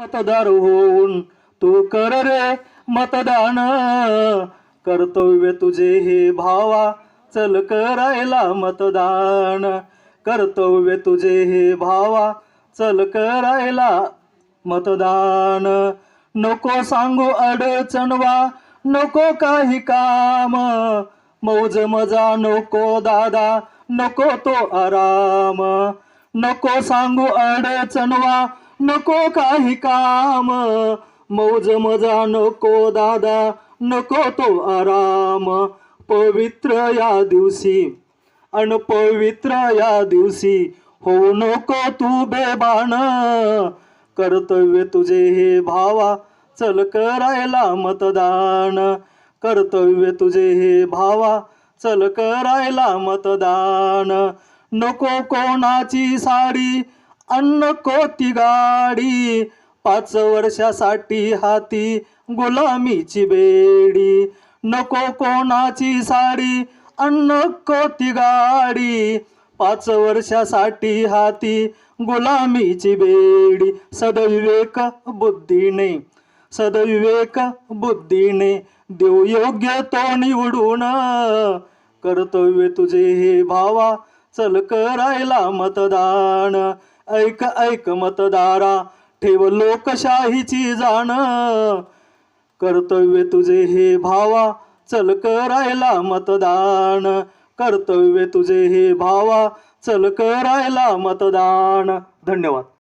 मतदार होऊन तू कर रे मतदान. कर्तव्य तुझे हे भावा चल करायला मतदान. कर्तव्य तुझे हे भावा चल करायला मतदान. नको सांगू अडचणवा नको काही काम. मौज मजा नको दादा नको तो आराम. नको सांगू अडचणवा नको काही काम. मौज मजा नको दादा नको तो आराम. पवित्र या दिवशी अन पवित्र या दिवशी हो नको तू बेबान कर्तव्य तुझे हे भावा चल करायला मतदान. कर्तव्य तुझे हे भावा चल करायला मतदान. नको कोणाची साडी अन्न कोती गाडी. पाच वर्षासाठी हाती गुलामीची बेडी. नको कोणाची साडी अन्न कोती गाडी. पाच वर्षासाठी हाती गुलामीची बेडी. सदविवेक बुद्धीने सदविवेक बुद्धीने देव योग्य तो निवडून. कर्तव्य तुझे हे भावा चल करायला मतदान. ऐक ऐक मतदारा ठेव लोकशाहीची जाण. कर्तव्य तुझे हे भावा चल करायला मतदान. कर्तव्य तुझे हे भावा चल करायला मतदान. धन्यवाद.